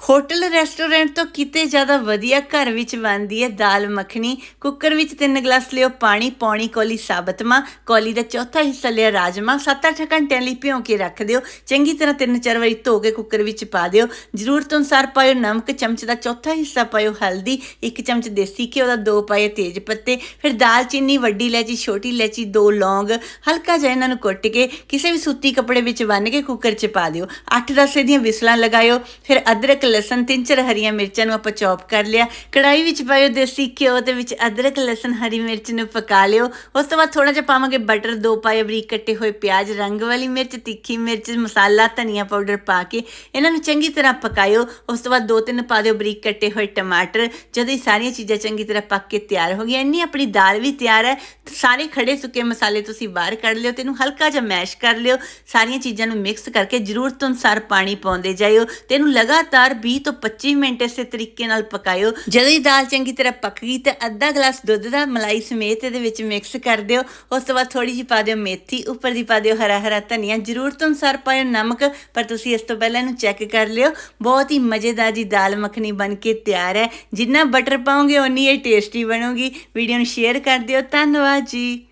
Hotel restaurant ਤੋਂ ਕਿਤੇ ਜ਼ਿਆਦਾ ਵਧੀਆ ਘਰ ਵਿੱਚ ਬਣਦੀ ਹੈ ਦਾਲ ਮੱਖਣੀ। ਕੁੱਕਰ ਵਿੱਚ ਤਿੰਨ ਗਲਾਸ ਲਿਓ ਪਾਣੀ, ਪੌਣੀ ਕੋਲੀ ਸਾਬਤਮਾ, ਕੋਲੀ ਦਾ ਚੌਥਾ ਹਿੱਸਾ ਲਿਆ ਰਾਜਮਾ। 7-8 ਘੰਟਿਆਂ ਲਈ ਭਿਉਂ ਕੇ ਰੱਖ ਦਿਓ। ਚੰਗੀ ਤਰ੍ਹਾਂ ਤਿੰਨ ਚਾਰ ਵਾਰੀ ਧੋ ਕੇ ਕੁੱਕਰ ਵਿੱਚ ਪਾ ਦਿਓ। ਜ਼ਰੂਰਤ ਅਨੁਸਾਰ ਪਾਇਓ ਨਮਕ, ਚਮਚ ਦਾ ਚੌਥਾ ਹਿੱਸਾ ਪਾਇਓ ਹਲਦੀ, ਇੱਕ ਚਮਚ ਦੇਸੀ ਘਿਓ ਦਾ ਦੋ ਪਾਏ ਤੇਜ ਪੱਤੇ, ਫਿਰ ਦਾਲਚੀਨੀ ਵੱਡੀ ਇਲਾਇਚੀ, ਛੋਟੀ ਇਲਾਇਚੀ, ਦੋ ਲੌਂਗ, ਹਲਕਾ ਜਿਹਾ ਇਹਨਾਂ ਨੂੰ ਕੁੱਟ ਕੇ ਕਿਸੇ ਵੀ ਸੂਤੀ ਕੱਪੜੇ ਵਿੱਚ ਬੰਨ੍ਹ ਕੇ ਕੁੱਕਰ 'ਚ ਪਾ ਦਿਓ। 8-10 ਦੀਆਂ ਵਿਸਲਾਂ ਲਗਾਇਓ, ਫਿਰ ਅਦਰਕ ਲਸਣ, ਤਿੰਨ ਚਾਰ ਹਰੀਆਂ ਮਿਰਚਾਂ ਨੂੰ ਆਪਾਂ ਚੌਪ ਕਰ ਲਿਆ। ਕੜਾਈ ਵਿੱਚ ਪਾਇਓ ਦੇਸੀ ਘਿਓ ਤੇ ਵਿੱਚ ਅਦਰਕ, ਲਸਣ, ਹਰੀ ਮਿਰਚ ਨੂੰ ਪਕਾ ਲਿਓ। ਉਸ ਤੋਂ ਬਾਅਦ ਥੋੜਾ ਜਿਹਾ ਪਾਵਾਂਗੇ ਬਟਰ ਦੋ ਪਾਏ ਬਰੀਕ ਕੱਟੇ ਹੋਏ ਪਿਆਜ਼, ਰੰਗ ਵਾਲੀ ਮਿਰਚ, ਤਿੱਖੀ ਮਿਰਚ, ਮਸਾਲਾ, ਧਨੀਆ ਪਾਊਡਰ ਪਾ ਕੇ ਇਹਨਾਂ ਨੂੰ ਚੰਗੀ ਤਰ੍ਹਾਂ ਪਕਾਇਓ। ਉਸ ਤੋਂ ਬਾਅਦ ਦੋ ਤਿੰਨ ਪਾ ਦਿਓ ਬਰੀਕ ਕੱਟੇ ਹੋਏ ਟਮਾਟਰ। ਜਦੋਂ ਇਹ ਸਾਰੀਆਂ ਚੀਜ਼ਾਂ ਚੰਗੀ ਤਰ੍ਹਾਂ ਪੱਕ ਕੇ ਤਿਆਰ ਹੋ ਗਈਆਂ, ਇੰਨੀ ਆਪਣੀ ਦਾਲ ਵੀ ਤਿਆਰ ਹੈ, ਸਾਰੇ ਖੜੇ ਸੁੱਕੇ ਮਸਾਲੇ ਤੁਸੀਂ ਬਾਹਰ ਕੱਢ ਲਿਓ ਤੇ ਇਹਨੂੰ ਹਲਕਾ ਜਿਹਾ ਮੈਸ਼ ਕਰ ਲਿਓ। ਸਾਰੀਆਂ ਚੀਜ਼ਾਂ ਨੂੰ ਮਿਕਸ ਕਰਕੇ ਜ਼ਰੂਰਤ ਅਨੁਸਾਰ ਪਾਣੀ ਪਾਉਂਦੇ ਜਾਇਓ ਤੇ ਇਹਨੂੰ ਲਗਾਤਾਰ 20 ਤੋਂ 25 ਮਿੰਟ ਇਸੇ ਤਰੀਕੇ ਨਾਲ ਪਕਾਇਓ। ਜਦੋਂ ਇਹ ਦਾਲ ਚੰਗੀ ਤਰ੍ਹਾਂ ਪੱਕ ਗਈ ਤੇ ਅੱਧਾ ਗਲਾਸ ਦੁੱਧ ਦਾ ਮਲਾਈ ਸਮੇਤ ਇਹਦੇ ਵਿੱਚ ਮਿਕਸ ਕਰ ਦਿਓ। ਉਸ ਤੋਂ ਬਾਅਦ ਥੋੜੀ ਜਿਹੀ ਪਾ ਦਿਓ ਮੇਥੀ, ਉੱਪਰ ਦੀ ਪਾ ਦਿਓ ਹਰਾ ਹਰਾ ਧਨੀਆ। ਜ਼ਰੂਰਤ ਅਨੁਸਾਰ ਪਾਇਓ ਨਮਕ, ਪਰ ਤੁਸੀਂ ਇਸ ਤੋਂ ਪਹਿਲਾਂ ਇਹਨੂੰ ਚੈੱਕ ਕਰ ਲਿਓ। ਬਹੁਤ ਹੀ ਮਜ਼ੇਦਾਰ ਜੀ ਦਾਲ ਮੱਖਣੀ ਬਣ ਕੇ ਤਿਆਰ ਹੈ। ਜਿੰਨਾ ਬਟਰ ਪਾਓਗੇ ਉਨੀ ਇਹ ਟੇਸਟੀ ਬਣੂਗੀ। ਵੀਡੀਓ ਨੂੰ ਸ਼ੇਅਰ ਕਰ ਦਿਓ। ਧੰਨਵਾਦ ਜੀ।